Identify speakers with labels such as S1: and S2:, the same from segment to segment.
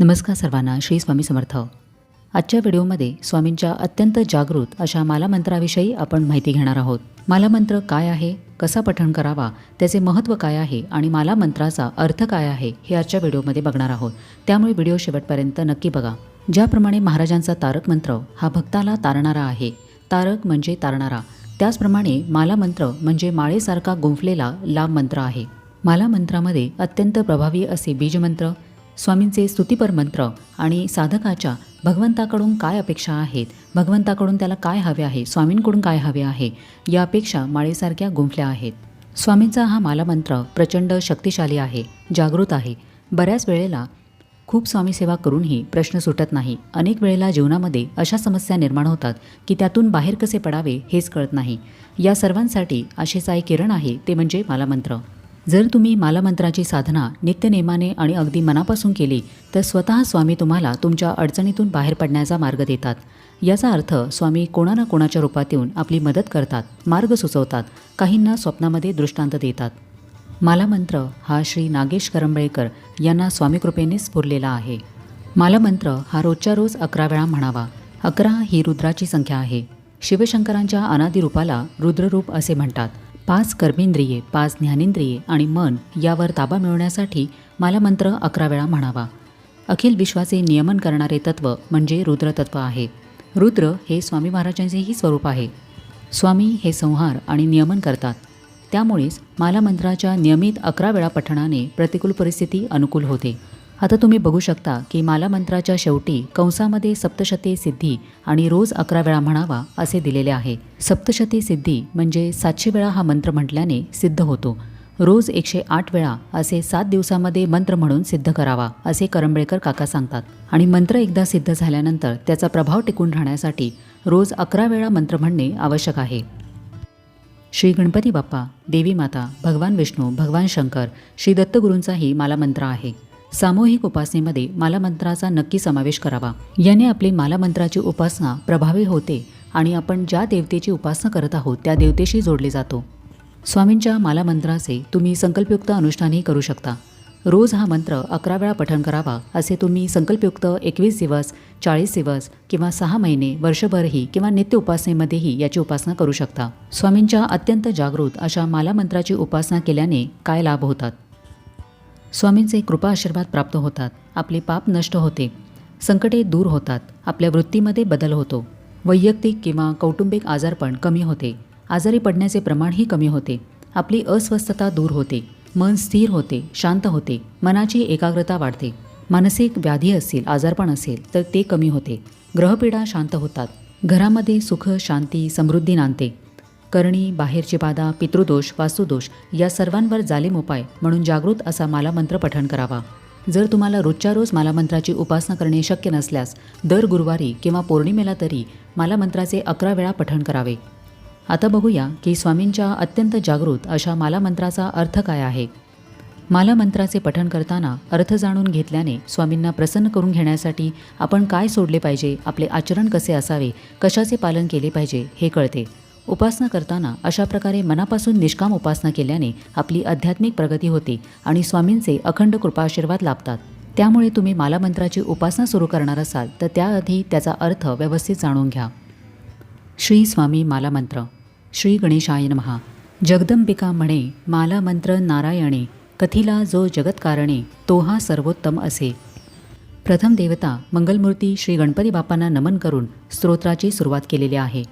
S1: नमस्कार सर्वांना श्री स्वामी समर्थ. आजच्या व्हिडिओमध्ये स्वामींच्या अत्यंत जागृत अशा मालामंत्राविषयी आपण माहिती घेणार आहोत. मालामंत्र काय आहे? कसा पठण करावा? त्याचे महत्त्व काय आहे? आणि मालामंत्राचा अर्थ काय आहे? हे आजच्या व्हिडिओमध्ये बघणार आहोत. त्यामुळे व्हिडिओ शेवटपर्यंत नक्की बघा. ज्याप्रमाणे महाराजांचा तारक मंत्र हा भक्ताला तारणारा आहे. तारक म्हणजे तारणारा. त्याचप्रमाणे मालामंत्र म्हणजे माळेसारखा गुंफलेला लाभ मंत्र आहे. मालामंत्रामध्ये अत्यंत प्रभावी असे बीजमंत्र स्वामींचे स्तुतिपर मंत्र आणि साधकाच्या भगवंताकडून काय अपेक्षा आहेत? भगवंताकडून त्याला काय हवे आहे? स्वामींकडून काय हवे आहे? या अपेक्षा माळेसारख्या गुंफल्या आहेत. स्वामींचा हा मालामंत्र प्रचंड शक्तिशाली आहे जागृत आहे. बऱ्याच वेळेला खूप स्वामी सेवा करूनही प्रश्न सुटत नाही. अनेक वेळेला जीवनामध्ये अशा समस्या निर्माण होतात की त्यातून बाहेर कसे पडावे हेच कळत नाही. या सर्वांसाठी आशेचा एक किरण आहे ते म्हणजे मालामंत्र जर तुम्ही मालामंत्राची साधना नित्यनेमाने आणि अगदी मनापासून केली तर स्वतः स्वामी तुम्हाला तुमच्या अडचणीतून बाहेर पडण्याचा मार्ग देतात. याचा अर्थ स्वामी कोणा ना कोणाच्या रूपात येऊन आपली मदत करतात मार्ग सुचवतात काहींना स्वप्नामध्ये दृष्टांत देतात. मालामंत्र हा श्री नागेश करंबळेकर यांना स्वामीकृपेने स्फुरलेला आहे. मालामंत्र हा रोजच्या रोज अकरा वेळा म्हणावा. अकरा ही रुद्राची संख्या आहे. शिवशंकरांच्या अनादी रूपाला रुद्ररूप असे म्हणतात. पाच कर्मेंद्रिये पाच ज्ञानेंद्रिये आणि मन यावर ताबा मिळवण्यासाठी मालामंत्र अकरा वेळा म्हणावा. अखिल विश्वाचे नियमन करणारे तत्व म्हणजे रुद्रतत्व आहे. रुद्र हे स्वामी महाराजांचेही स्वरूप आहे. स्वामी हे संहार आणि नियमन करतात. त्यामुळेच मालामंत्राच्या नियमित अकरा वेळा पठणाने प्रतिकूल परिस्थिती अनुकूल होते. आता तुम्ही बघू शकता की मालामंत्राच्या शेवटी कंसामध्ये सप्तशती सिद्धी आणि रोज अकरा वेळा म्हणावा असे दिलेले आहे. सप्तशती सिद्धी म्हणजे सातशे वेळा हा मंत्र म्हटल्याने सिद्ध होतो. रोज एकशे आठ वेळा असे सात दिवसामध्ये मंत्र म्हणून सिद्ध करावा असे करंबेळकर काका सांगतात. आणि मंत्र एकदा सिद्ध झाल्यानंतर त्याचा प्रभाव टिकून राहण्यासाठी रोज अकरा वेळा मंत्र म्हणणे आवश्यक आहे. श्री गणपती बाप्पा देवी माता भगवान विष्णू भगवान शंकर श्री दत्तगुरूंचाही मालामंत्र आहे. सामूहिक उपासनेमध्ये मालामंत्राचा नक्की समावेश करावा. याने आपली मालामंत्राची उपासना प्रभावी होते आणि आपण ज्या देवतेची उपासना करत आहोत त्या देवतेशी जोडले जातो. स्वामींच्या मालामंत्राचे तुम्ही संकल्पयुक्त अनुष्ठानही करू शकता. रोज हा मंत्र अकरा वेळा पठण करावा असे तुम्ही संकल्पयुक्त एकवीस दिवस चाळीस दिवस किंवा सहा महिने वर्षभरही किंवा नित्य उपासनेमध्येही याची उपासना करू शकता. स्वामींच्या अत्यंत जागृत अशा मालामंत्राची उपासना केल्याने काय लाभ होतात? स्वामींचे कृपा आशीर्वाद प्राप्त होतात आपले पाप नष्ट होते संकटे दूर होतात आपल्या वृत्तीमध्ये बदल होतो वैयक्तिक किंवा कौटुंबिक आजारपण कमी होते आजारी पडण्याचे प्रमाणही कमी होते आपली अस्वस्थता दूर होते मन स्थिर होते शांत होते मनाची एकाग्रता वाढते मानसिक व्याधी असतील आजारपण असेल तर ते कमी होते ग्रहपीडा शांत होतात घरामध्ये सुख शांती समृद्धी नांदते करणी बाहेरची बाधा पितृदोष वास्तुदोष या सर्वांवर जालीम उपाय म्हणून जागृत असा मालामंत्र पठण करावा. जर तुम्हाला रोजच्या रोज मालामंत्राची उपासना करणे शक्य नसल्यास दर गुरुवारी किंवा पौर्णिमेला तरी मालामंत्राचे अकरा वेळा पठण करावे. आता बघूया की स्वामींच्या अत्यंत जागृत अशा मालामंत्राचा अर्थ काय आहे. मालामंत्राचे पठण करताना अर्थ जाणून घेतल्याने स्वामींना प्रसन्न करून घेण्यासाठी आपण काय सोडले पाहिजे आपले आचरण कसे असावे कशाचे पालन केले पाहिजे हे कळते. उपासना करताना अशा प्रकारे मनापासून निष्काम उपासना केल्याने आपली आध्यात्मिक प्रगती होते आणि स्वामींचे अखंड कृपाशीर्वाद लाभतात. त्यामुळे तुम्ही मालामंत्राची उपासना सुरू करणार असाल तर त्याआधी त्याचा अर्थ व्यवस्थित जाणून घ्या. श्री स्वामी मालामंत्र. श्री गणेशाय महा जगदंबिका म्हणे मालामंत्र नारायणे कथिला जो जगत्कारणे तो हा सर्वोत्तम असे. प्रथम देवता मंगलमूर्ती श्री गणपती बाप्पांना नमन करून स्तोत्राची सुरुवात केलेली आहे.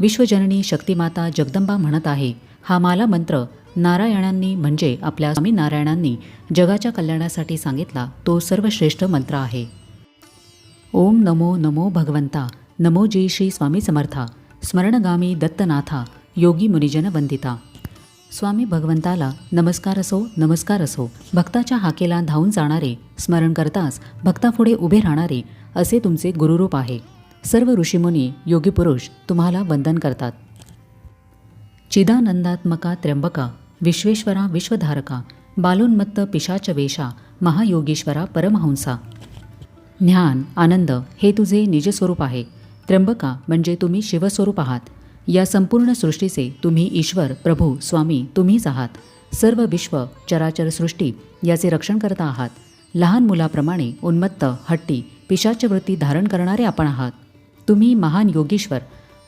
S1: विश्वजननी शक्तिमाता जगदंबा म्हणत आहे हा माला मंत्र नारायणांनी म्हणजे आपल्या स्वामी नारायणांनी जगाच्या कल्याणासाठी सांगितला तो सर्वश्रेष्ठ मंत्र आहे. ओम नमो नमो भगवंता नमो जी श्री स्वामी समर्था स्मरणगामी दत्तनाथा योगी मुनिजन वंदिता. स्वामी भगवंताला नमस्कार असो नमस्कार असो भक्ताच्या हाकेला धावून जाणारे स्मरण करताच भक्तापुढे उभे राहणारे असे तुमचे गुरुरूप आहे. सर्व ऋषीमुनी योगी पुरुष तुम्हाला वंदन करतात. चिदानंदात्मका त्र्यंबका विश्वेश्वरा विश्वधारका बालोन्मत्त पिशाच वेशा महायोगीश्वरा परमहंसा. ज्ञान आनंद हे तुझे निजस्वरूप आहे. त्र्यंबका म्हणजे तुम्ही शिवस्वरूप आहात. या संपूर्ण सृष्टीचे तुम्ही ईश्वर प्रभू स्वामी तुम्हीच आहात. सर्व विश्व चराचर सृष्टी याचे रक्षण करता आहात. लहान मुलाप्रमाणे उन्मत्त हट्टी पिशाच वृत्ती धारण करणारे आपण आहात. तुम्ही महान योगीश्वर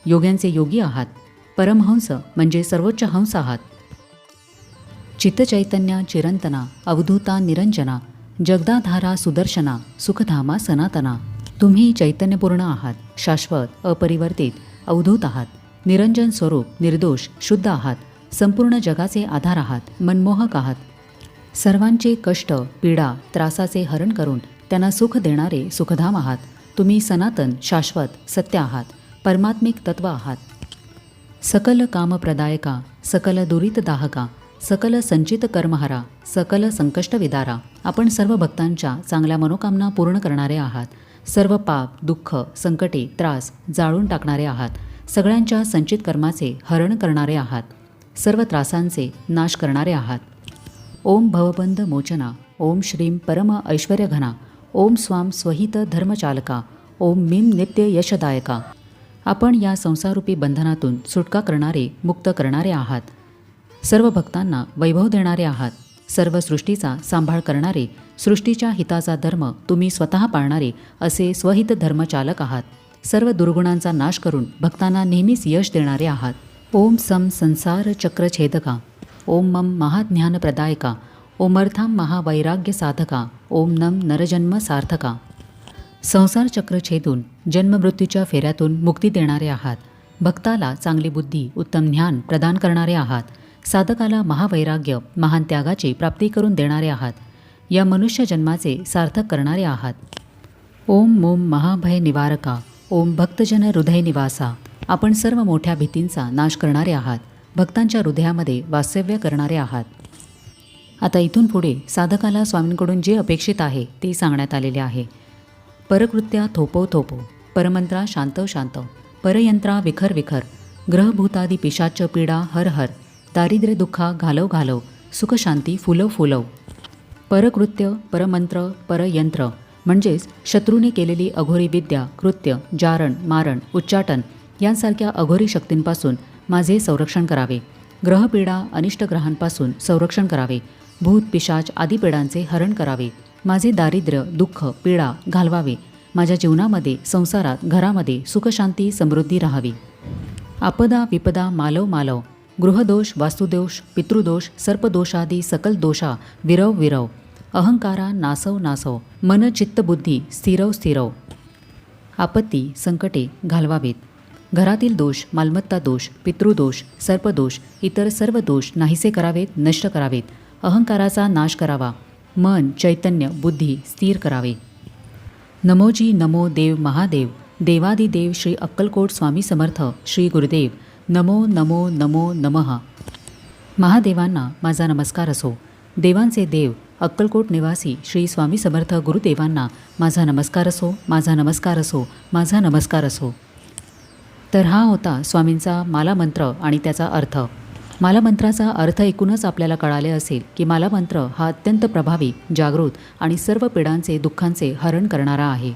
S1: योग्यांचे योगी आहात परमहंस म्हणजे सर्वोच्च हंस आहात. चित्तचैतन्य चिरंतना अवधूता निरंजना जगदाधारा सुदर्शना सुखधामा सनातना तुम्ही चैतन्यपूर्ण आहात शाश्वत अपरिवर्तित अवधूत आहात निरंजन स्वरूप निर्दोष शुद्ध आहात संपूर्ण जगाचे आधार आहात मनमोहक आहात. सर्वांचे कष्ट पीडा त्रासाचे हरण करून त्यांना सुख देणारे सुखधाम आहात. तुम्ही सनातन शाश्वत सत्य आहात परमात्मिक तत्व आहात सकल कामप्रदायका सकल दुरितदाहका सकल संचित कर्महरा सकल संकष्ट विदारा आपण सर्व भक्तांच्या चांगल्या मनोकामना पूर्ण करणारे आहात. सर्व पाप दुःख संकटे त्रास जाळून टाकणारे आहात. सगळ्यांच्या संचित कर्माचे हरण करणारे आहात. सर्व त्रासांचे नाश करणारे आहात. ओम भवबंध मोचना ओम श्रीं परम ऐश्वर्यघना ओम स्वाम स्वहित धर्मचालका ओम मीम नित्य यशदायका. आपण या संसारूपी बंधनातून सुटका करणारे मुक्त करणारे आहात. सर्व भक्तांना वैभव देणारे आहात. सर्व सृष्टीचा सांभाळ करणारे सृष्टीच्या हिताचा धर्म तुम्ही स्वतः पाळणारे असे स्वहित धर्मचालक आहात. सर्व दुर्गुणांचा नाश करून भक्तांना नेहमीच यश देणारे आहात. ओम सम संसार चक्रछेदका ओम मम महाज्ञानप्रदायका ओमर्थाम महावैराग्य साधका ओम नम नरजन्म सार्थका. संसार चक्र छेदून जन्ममृत्यूच्या फेऱ्यातून मुक्ती देणारे आहात. भक्ताला चांगली बुद्धी उत्तम ज्ञान प्रदान करणारे आहात. साधकाला महावैराग्य महान त्यागाची प्राप्ती करून देणारे आहात. या मनुष्य जन्माचे सार्थक करणारे आहात. ओम मोम महाभय निवारका ओम भक्तजन हृदय निवासा. आपण सर्व मोठ्या भीतींचा नाश करणारे आहात. भक्तांच्या हृदयामध्ये वास्तव्य करणारे आहात. आता इथून पुढे साधकाला स्वामींकडून जे अपेक्षित आहे ते सांगण्यात आलेले आहे. परकृत्या थोपो थोपो परमंत्रा शांतव शांतव परयंत्रा विखर विखर ग्रहभूतादी पिशाच पीडा हर हर दारिद्र्य दुःखा घालव घालव सुखशांती फुलव फुलव परकृत्य परमंत्र परयंत्र म्हणजेच शत्रूने केलेली अघोरी विद्या कृत्य जारण मारण उच्चाटन यांसारख्या अघोरी शक्तींपासून माझे संरक्षण करावे. ग्रहपीडा अनिष्ट ग्रहांपासून संरक्षण करावे. भूत पिशाच आदी पिढांचे हरण करावे. माझे दारिद्र्य दुःख पीडा घालवावे. माझ्या जीवनामध्ये संसारात घरामध्ये सुखशांती समृद्धी राहावी. आपदा विपदा मालव मालव. गृहदोष वास्तुदोष पितृदोष सर्पदोषादी सकल दोषा विरव विरव. अहंकारा नासव नासव. मन चित्तबुद्धी स्थिरव स्थिरव. आपत्ती संकटे घालवावेत. घरातील दोष मालमत्ता दोष पितृदोष सर्पदोष इतर सर्व दोष नाहीसे करावेत नष्ट करावेत. अहंकाराचा नाश करावा. मन चैतन्य बुद्धी स्थिर करावे. नमोजी नमो देव महादेव देवादिदेव श्री अक्कलकोट स्वामी समर्थ श्री गुरुदेव नमो नमो नमो नमः. महादेवांना माझा नमस्कार असो. देवांचे देव अक्कलकोट निवासी श्री स्वामी समर्थ गुरुदेवांना माझा नमस्कार असो माझा नमस्कार असो माझा नमस्कार असो. तर हा होता स्वामींचा माला मंत्र आणि त्याचा अर्थ. मालामंत्राचा अर्थ ऐकूनच आपल्याला कळाले असेल की मालामंत्र हा अत्यंत प्रभावी जागृत आणि सर्व पिढांचे दुःखांचे हरण करणारा आहे.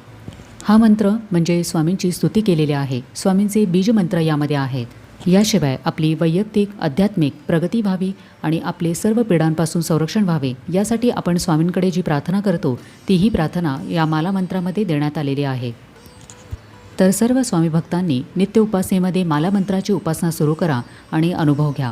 S1: हा मंत्र म्हणजे स्वामींची स्तुती केलेली आहे. स्वामींचे बीजमंत्र यामध्ये आहेत. याशिवाय आपली वैयक्तिक आध्यात्मिक प्रगती व्हावी आणि आपले सर्व पिढांपासून संरक्षण व्हावे यासाठी आपण स्वामींकडे जी प्रार्थना करतो तीही प्रार्थना या मालामंत्रामध्ये देण्यात आलेली आहे. तर सर्व स्वामी भक्तांनी नित्य उपासनेमध्ये मालामंत्राची उपासना सुरू करा आणि अनुभव घ्या.